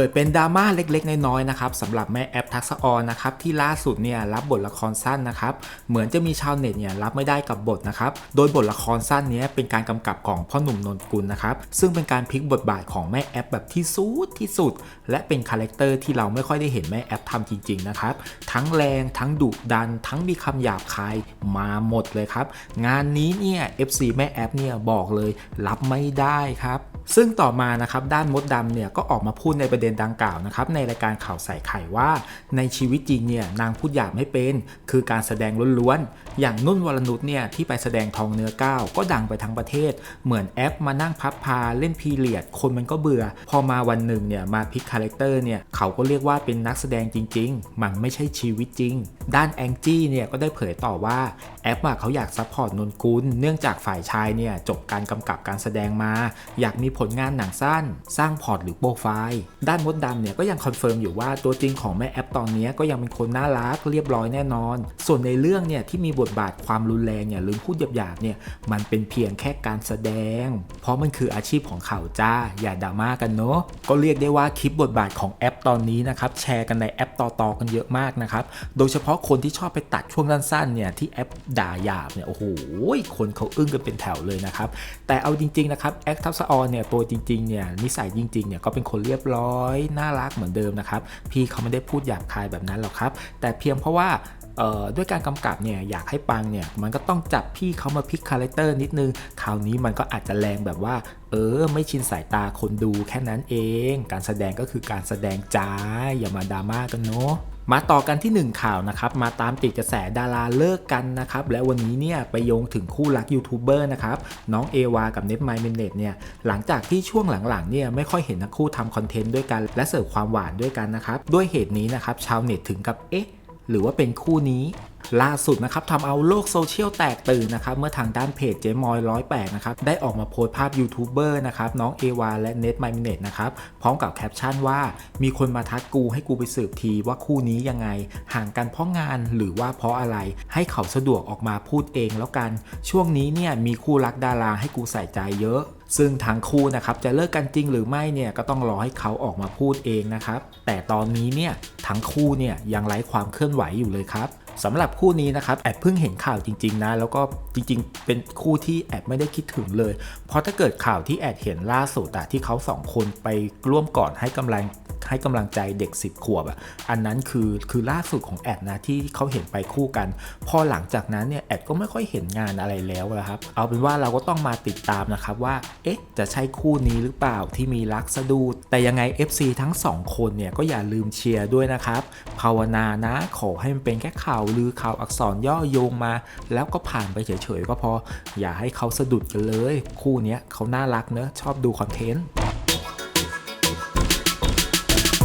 เกิดเป็นดราม่าเล็กๆ น้อยๆนะครับสำหรับแม่แอปทักษออนนะครับที่ล่าสุดเนี่ยรับบทละครสั้นนะครับเหมือนจะมีชาวเน็ตเนี่ยรับไม่ได้กับบทนะครับโดยบทละครสั้นนี้เป็นการกำกับของพ่อหนุ่มนนกุลนะครับซึ่งเป็นการพลิกบทบาทของแม่แอปแบบที่สุดที่สุด และเป็นคาแรคเตอร์ที่เราไม่ค่อยได้เห็นแม่แอปทำจริงๆนะครับทั้งแรงทั้งดุดัน ทั้งมีคำหยาบคายมาหมดเลยครับงานนี้เนี่ย FC แม่แอปเนี่ยบอกเลยรับไม่ได้ครับ ซึ่งต่อมานะครับด้านมดดำเนี่ยก็ออกมาพูดในประเด็นดังกล่าวนะครับในรายการข่าวใส่ไข่ว่า ในชีวิตจริงเนี่ยนางพูดหยาบไม่เป็น คือการแสดงล้วนๆ อย่างนุ่นวรนุชเนี่ยที่ไปแสดงทองเนื้อก้าวก็ดังไปทั้งประเทศ เหมือนแอปมานั่งพับพาเล่นพีเรียด คนมันก็เบื่อ พอมาวันหนึ่งเนี่ยมาพลิกคาแรคเตอร์เนี่ยเขาก็เรียกว่าเป็นนักแสดงจริง ๆ มันไม่ใช่ชีวิตจริง ด้านแองจี้เนี่ยก็ได้เผยต่อว่าแอปเขาอยากซัพพอร์ตนนกุลเนื่องจากฝ่ายชายเนี่ยจบการกำกับการแสดงมา อยากมีผลงานหนังสั้น สร้างพอร์ตหรือโปรไฟล์ด้านมดดำเนี่ยก็ยังคอนเฟิร์มอยู่ว่าตัวจริงของแม่แอปตอนนี้ก็ยังเป็นคนน่ารักเรียบร้อยแน่นอน ส่วนในเรื่องเนี่ยที่มีบทบาทความรุนแรงเนี่ยหรือพูดหยาบๆเนี่ยมันเป็นเพียงแค่การแสดง เพราะมันคืออาชีพของเขาจ้าอย่าดราม่ากันเนาะก็เรียกได้ว่าคลิปบทบาทของแอปตอนนี้นะครับแชร์กันในแอปต่อๆกันเยอะมากนะครับโดยเฉพาะคนที่ชอบไปตัดช่วงสั้นๆเนี่ยที่แอปด่าหยาบเนี่ยโอ้โหคนเขาอึ้งกันเป็นแถวเลยนะครับแต่เอาจริงๆนะครับแอคทัศออนเนี่ยตัวจริงๆเนี่ยนิสัยจริงๆเนี่ยก็เป็นคนเรียบร้อย น่ารักเหมือนเดิมนะครับ พี่เขาไม่ได้พูดหยาบคายแบบนั้นหรอกครับ แต่เพียงเพราะว่าด้วยการกำกับเนี่ยอยากให้ปังเนี่ยมันก็ต้องจับพี่เขามาพลิกคาแรคเตอร์นิดนึง คราวนี้มันก็อาจจะแรงแบบว่า เออ ไม่ชินสายตาคนดูแค่นั้นเอง การแสดงก็คือการแสดงจ้าอย่ามาดราม่ากันเนาะ มาต่อกันที่ 1 ข่าวนะครับ มาตามติดกระแสดาราเลิกกันนะครับ และวันนี้เนี่ยไปโยงถึงคู่รักยูทูบเบอร์นะครับ น้องเอวากับเน็ตไมเมนเนตเนี่ยหลังจากที่ช่วงหลังๆเนี่ยไม่ค่อยเห็นทั้งคู่ทำคอนเทนต์ด้วยกัน และเสิร์ฟความหวานด้วยกันนะครับ ด้วยเหตุนี้นะครับชาวเน็ตถึงกับเอ๊ะหรือว่าเป็นคู่นี้ ล่าสุดนะครับทำเอาโลกโซเชียลแตกตื่นนะครับเมื่อทางด้านเพจเจมอยร้อยแปดนะครับได้ออกมาโพสต์ภาพยูทูบเบอร์นะครับน้องเอวาและเน็ตไมมิเนตนะครับพร้อมกับแคปชั่นว่า มีคนมาทักกูให้กูไปสืบทีว่าคู่นี้ยังไง ห่างกันเพราะงานหรือว่าเพราะอะไรให้เขาสะดวกออกมาพูดเองแล้วกัน ช่วงนี้เนี่ยมีคู่รักดาราให้กูใส่ใจเยอะซึ่งทั้งคู่นะครับจะเลิกกันจริงหรือไม่เนี่ยก็ต้องรอให้เขาออกมาพูดเองนะครับ แต่ตอนนี้เนี่ยทั้งคู่เนี่ยยังไร้ความเคลื่อนไหวอยู่เลยครับ สำหรับคู่นี้นะครับแอบเพิ่งเห็นข่าวจริง ๆ นะ แล้วก็จริง ๆ เป็นคู่ที่แอบไม่ได้คิดถึงเลย เพราะถ้าเกิดข่าวที่แอบเห็นล่าสุดอะที่เขาสองคนไปร่วมก่อนให้กำลัง ให้กำลังใจเด็ก 10 ขวบอะอันนั้นคือคือล่าสุดของแอดนะที่เขาเห็นไปคู่กัน พอหลังจากนั้นเนี่ยแอดก็ไม่ค่อยเห็นงานอะไรแล้วนะครับเอาเป็นว่าเราก็ต้องมาติดตามนะครับว่าเอ๊ะจะใช่คู่นี้หรือเปล่าที่มีรักสะดูดแต่ยังไง FC ทั้งสองคนเนี่ยก็อย่าลืมเชียร์ด้วยนะครับภาวนานะขอให้มันเป็นแค่ข่าวลือข่าวอักษรย่อโยงมา แล้วก็ผ่านไปเฉยๆก็พออย่าให้เขาสะดุดกันเลย คู่นี้เขาน่ารักเนอะชอบดูคอนเทนต์